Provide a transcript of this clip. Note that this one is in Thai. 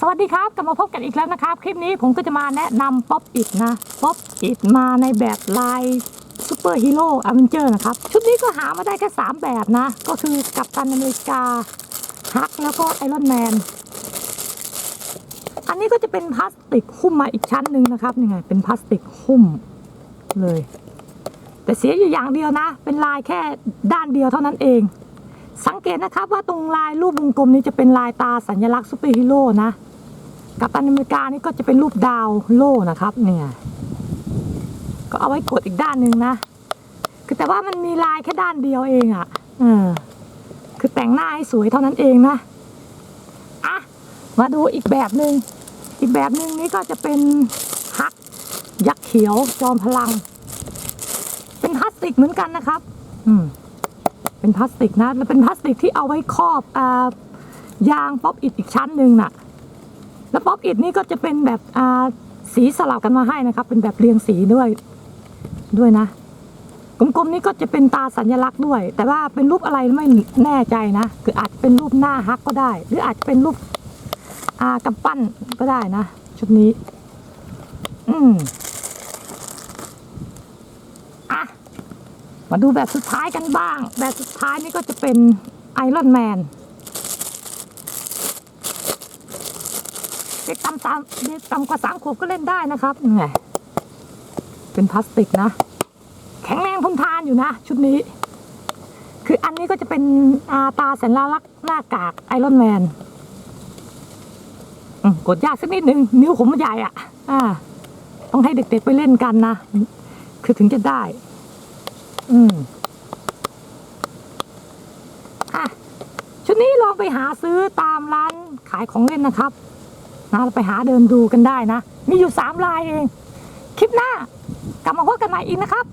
สวัสดีครับ กลับมาพบกันอีกแล้วนะครับ คลิปนี้ผมก็จะมาแนะนำป๊อปอิดนะป๊อปอิดมาในแบบลายซูเปอร์ฮีโร่อเวนเจอร์นะครับ ชุดนี้ก็หามาได้แค่3แบบนะ ก็คือกัปตันอเมริกาฮักแล้วก็ไอรอนแมน อันนี้ก็จะเป็นพลาสติกหุ้มมาอีกชั้นหนึ่งนะครับนี่ไงเป็นพลาสติกหุ้มเลย แต่เสียอยู่อย่างเดียวนะ เป็นลายแค่ด้านเดียวเท่านั้นเอง สังเกตนะครับว่าตรงลายรูปวงกลมนี้จะเป็นลายตาสัญลักษณ์ซูเปอร์ฮีโร่นะกับตันอเมริกานี่ก็จะเป็นรูปดาวโล่นะครับ เนี่ย ก็เอาไว้กดอีกด้านหนึ่งนะ คือแต่ว่ามันมีลายแค่ด้านเดียวเองอะ่ะเออคือแต่งหน้าให้สวยเท่านั้นเองนะอะมาดูอีกแบบหนึ่งอีกแบบหนึ่งนี้ก็จะเป็นฮักยักษ์เขียวจอมพลัง เป็นพลาสติกเหมือนกันนะครับ อืม เป็นพลาสติกนะแล้วเป็นพลาสติกที่เอาไว้ครอบอ่ายางป๊อปอิดอีกชั้นหนึ่งน่ะ แล้วป๊อปอิดนี่ก็จะเป็นแบบอ่าสีสลับกันมาให้นะครับ เป็นแบบเรียงสีด้วยด้วยนะกลมๆนี่ก็จะเป็นตาสัญลักษณ์ด้วย แต่ว่าเป็นรูปอะไรไม่แน่ใจนะ คืออาจเป็นรูปหน้าฮักก็ได้ หรืออาจเป็นรูปอ่ากำปั้นก็ได้นะ ชุดนี้ อืมอะ มาดูแบบสุดท้ายกันบ้าง แบบสุดท้ายนี่ก็จะเป็นไอรอนแมนเด็กต่ำสามเด็กต่ำกว่าสามขวบก็เล่นได้นะครับนี่ไงเป็นพลาสติกนะ แข็งแรงทนทานอยู่นะ ชุดนี้ คืออันนี้ก็จะเป็นอาตาสัญลักษณ์หน้ากากไอรอนแมนกดยากสักนิดนึง นิ้วผมมันใหญ่อะอ่าต้องให้เด็กๆไปเล่นกันนะ คือถึงจะได้ อืมอะชุดนี้ลองไปหาซื้อตามร้านขายของเล่นนะครับนะเราไปหาเดินดูกันได้นะ มีอยู่สามลายเอง คลิปหน้ากลับมาพบกันใหม่อีกนะครับ